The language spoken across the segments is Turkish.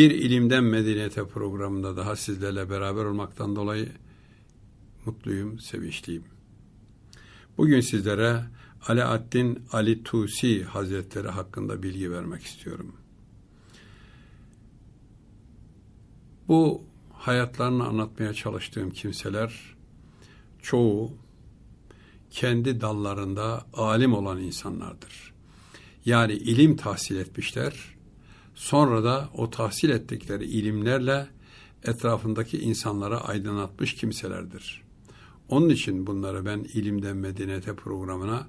Bir ilimden medeniyete programında daha sizlerle beraber olmaktan dolayı mutluyum, sevinçliyim. Bugün sizlere Alaaddin Ali Tusi Hazretleri hakkında bilgi vermek istiyorum. Bu hayatlarını anlatmaya çalıştığım kimseler çoğu kendi dallarında alim olan insanlardır. Yani ilim tahsil etmişler. Sonra da o tahsil ettikleri ilimlerle etrafındaki insanlara aydınlatmış kimselerdir. Onun için bunları ben ilimden medeniyete programına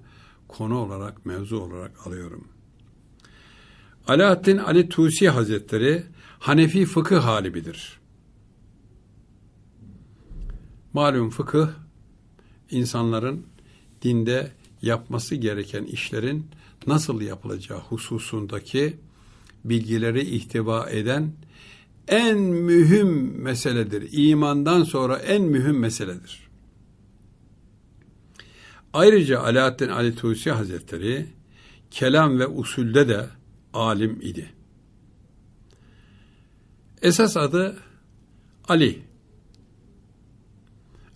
konu olarak, mevzu olarak alıyorum. Alaaddin Ali Tusi Hazretleri Hanefi fıkıh halibidir. Malum fıkıh insanların dinde yapması gereken işlerin nasıl yapılacağı hususundaki bilgileri ihtiva eden en mühim meseledir. İmandan sonra en mühim meseledir. Ayrıca Alaaddin Ali Tusi Hazretleri kelam ve usulde de alim idi. Esas adı Ali.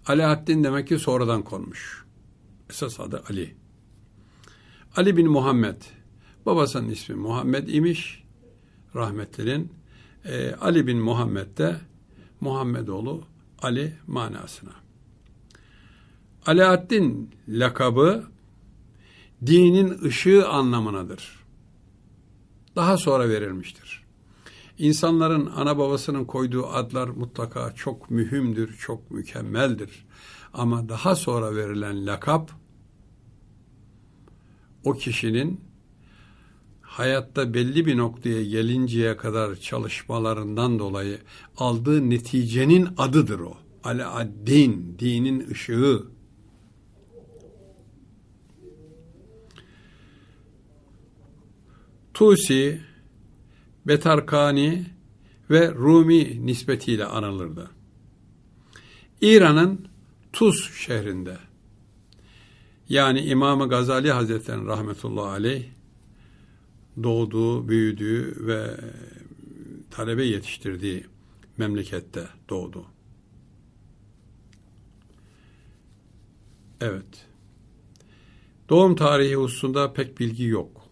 Alaaddin demek ki sonradan konmuş. Esas adı Ali. Ali bin Muhammed. Babasının ismi Muhammed imiş. Rahmetlerin. Ee, Ali bin Muhammed de Muhammedoğlu Ali manasına. Alaaddin lakabı dinin ışığı anlamınadır. Daha sonra verilmiştir. İnsanların ana babasının koyduğu adlar mutlaka çok mühimdir, çok mükemmeldir. Ama daha sonra verilen lakap o kişinin hayatta belli bir noktaya gelinceye kadar çalışmalarından dolayı aldığı neticenin adıdır o. Alaaddin, dinin ışığı. Tusi, Betarkani ve Rumi nispetiyle anılırdı. İran'ın Tuz şehrinde yani İmam Gazali Hazretleri'nin rahmetullahi aleyh doğduğu, büyüdüğü ve talebe yetiştirdiği memlekette doğdu. Evet. Doğum tarihi hususunda pek bilgi yok.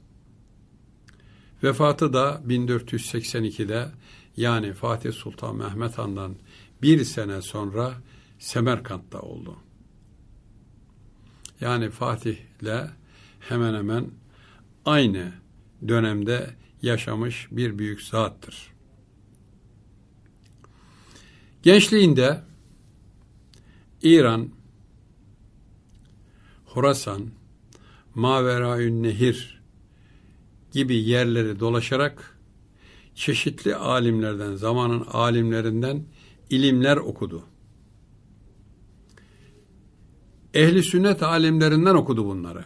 Vefatı da 1482'de yani Fatih Sultan Mehmet Han'dan bir sene sonra Semerkant'ta oldu. Yani Fatih'le hemen hemen aynı dönemde yaşamış bir büyük zattır. Gençliğinde İran, Horasan, Maveraün Nehir gibi yerleri dolaşarak çeşitli alimlerden, zamanın alimlerinden ilimler okudu. Ehli sünnet alimlerinden okudu bunları.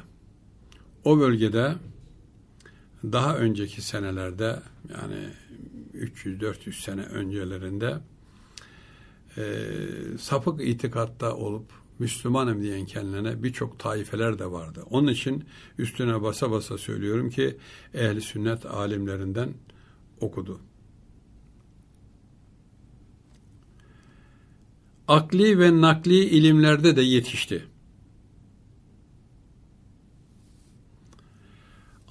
O bölgede daha önceki senelerde yani 300-400 sene öncelerinde e, sapık itikatta olup Müslümanım diyen kendilerine birçok taifeler de vardı. Onun için üstüne basa basa söylüyorum ki ehli sünnet alimlerinden okudu. Akli ve nakli ilimlerde de yetişti.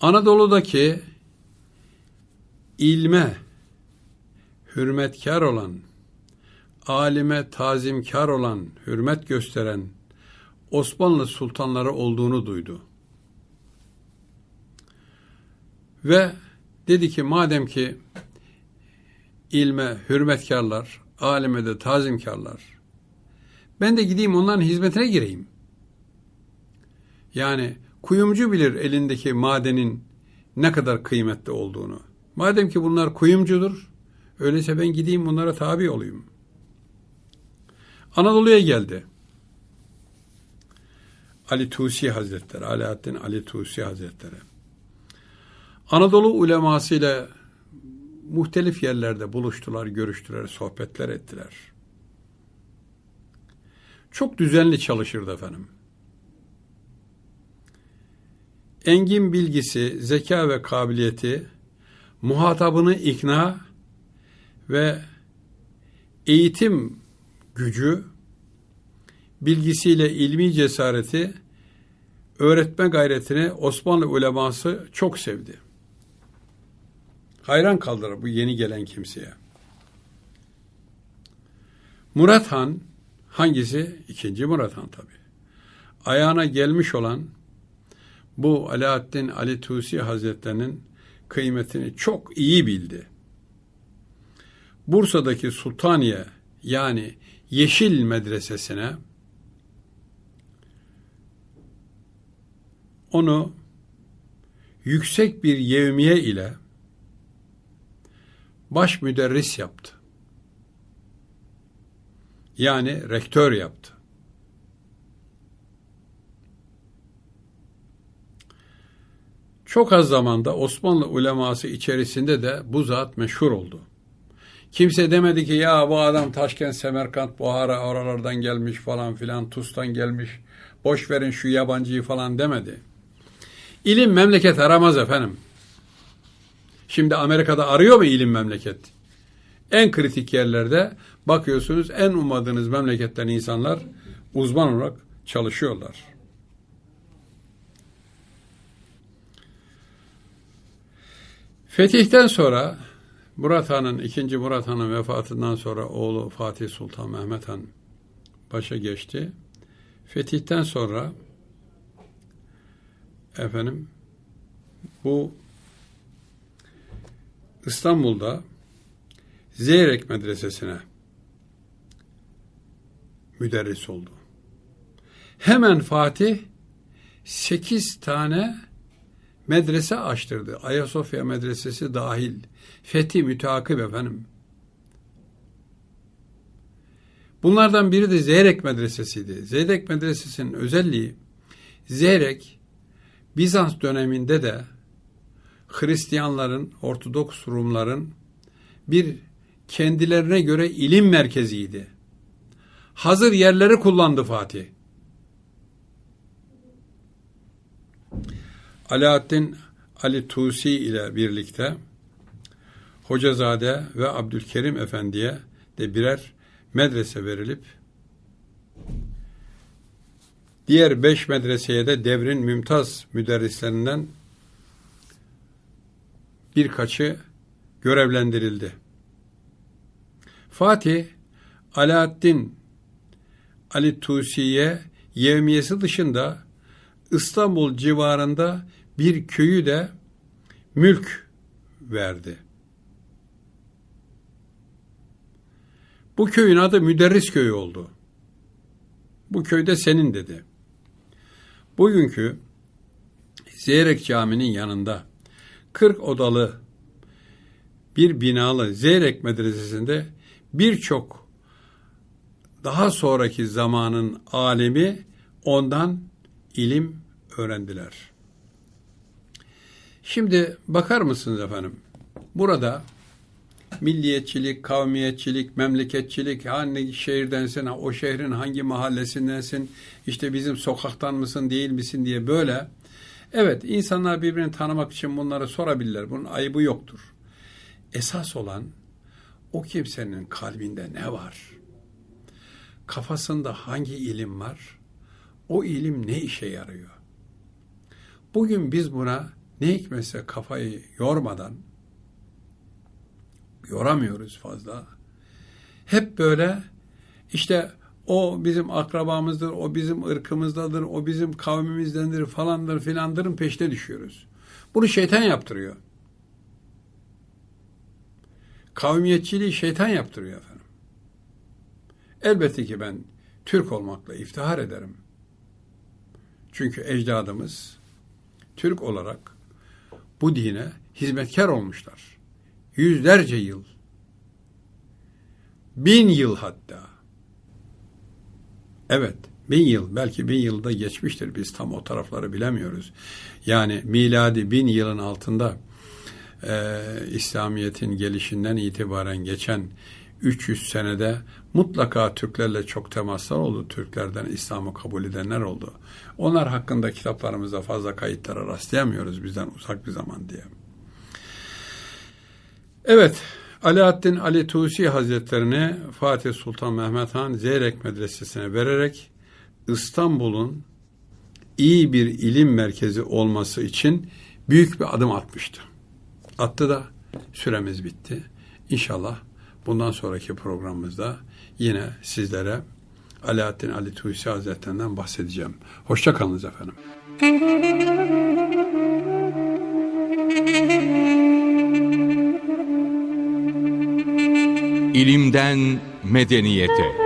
Anadolu'daki ilme hürmetkar olan, alime tazimkar olan, hürmet gösteren Osmanlı sultanları olduğunu duydu. Ve dedi ki madem ki ilme hürmetkarlar, alime de tazimkarlar, ben de gideyim onların hizmetine gireyim. Yani Kuyumcu bilir elindeki madenin ne kadar kıymetli olduğunu. Madem ki bunlar kuyumcudur, Öyleyse ben gideyim bunlara tabi olayım. Anadolu'ya geldi. Ali Tusi Hazretleri, Alaaddin Ali Tusi Hazretleri. Anadolu uleması ile muhtelif yerlerde buluştular, görüştüler, sohbetler ettiler. Çok düzenli çalışırdı efendim. Engin bilgisi, zeka ve kabiliyeti, muhatabını ikna ve eğitim gücü, bilgisiyle ilmi cesareti, öğretme gayretini Osmanlı uleması çok sevdi. Hayran kaldılar bu yeni gelen kimseye. Murat Han hangisi? İkinci Murat Han tabi. Ayağına gelmiş olan bu Alaaddin Ali Tusi Hazretlerinin kıymetini çok iyi bildi. Bursa'daki Sultaniye yani Yeşil Medresesi'ne onu yüksek bir yevmiye ile baş müderris yaptı. Yani rektör yaptı. Çok az zamanda Osmanlı uleması içerisinde de bu zat meşhur oldu. Kimse demedi ki ya bu adam Taşkent, Semerkant, Buhara oralardan gelmiş falan filan, Tus'tan gelmiş. Boş verin şu yabancıyı falan demedi. İlim memleket aramaz efendim. Şimdi Amerika'da arıyor mu ilim memleket? En kritik yerlerde bakıyorsunuz en ummadığınız memleketten insanlar uzman olarak çalışıyorlar. Fetihten sonra Murat Han'ın, ikinci Murat Han'ın vefatından sonra oğlu Fatih Sultan Mehmet Han başa geçti. Fetihten sonra efendim bu İstanbul'da Zeyrek Medresesi'ne müderris oldu. Hemen Fatih sekiz tane medrese açtırdı. Ayasofya Medresesi dahil. Fethi müteakip efendim. Bunlardan biri de Zeyrek Medresesi'ydi. Zeyrek Medresesi'nin özelliği Zeyrek Bizans döneminde de Hristiyanların, Ortodoks Rumların bir kendilerine göre ilim merkeziydi. Hazır yerleri kullandı Fatih. Alaaddin Ali Tusi ile birlikte Hocazade ve Abdülkerim Efendi'ye de birer medrese verilip diğer beş medreseye de devrin mümtaz müderrislerinden birkaçı görevlendirildi. Fatih, Alaaddin Ali Tusi'ye yevmiyesi dışında İstanbul civarında bir köyü de mülk verdi. Bu köyün adı Müderris Köyü oldu. Bu köyde senin dedi. Bugünkü Zeyrek Camii'nin yanında 40 odalı bir binalı Zeyrek Medresesi'nde birçok daha sonraki zamanın alemi ondan ilim öğrendiler. Şimdi bakar mısınız efendim? Burada milliyetçilik, kavmiyetçilik, memleketçilik, hangi şehirdensin, o şehrin hangi mahallesindensin, işte bizim sokaktan mısın, değil misin diye böyle. Evet, insanlar birbirini tanımak için bunları sorabilirler. Bunun ayıbı yoktur. Esas olan o kimsenin kalbinde ne var? Kafasında hangi ilim var? O ilim ne işe yarıyor? Bugün biz buna ne hikmetse kafayı yormadan yoramıyoruz fazla. Hep böyle işte o bizim akrabamızdır, o bizim ırkımızdadır, o bizim kavmimizdendir falandır filandırın peşte düşüyoruz. Bunu şeytan yaptırıyor. Kavmiyetçiliği şeytan yaptırıyor efendim. Elbette ki ben Türk olmakla iftihar ederim. Çünkü ecdadımız Türk olarak bu dine hizmetkar olmuşlar. Yüzlerce yıl Bin yıl hatta. Evet, bin yıl, belki bin yılda geçmiştir. Biz tam o tarafları bilemiyoruz. Yani miladi bin yılın altında e, İslamiyet'in gelişinden itibaren geçen 300 senede mutlaka Türklerle çok temaslar oldu. Türklerden İslam'ı kabul edenler oldu. Onlar hakkında kitaplarımızda fazla kayıtlara rastlayamıyoruz bizden uzak bir zaman diye. Evet, Alaaddin Ali Tusi Hazretlerini Fatih Sultan Mehmet Han Zeyrek Medresesi'ne vererek İstanbul'un iyi bir ilim merkezi olması için büyük bir adım atmıştı. Attı da süremiz bitti. İnşallah bundan sonraki programımızda yine sizlere Alaaddin Ali Tusi Hazretlerinden bahsedeceğim. Hoşça kalınız efendim. İlimden medeniyete.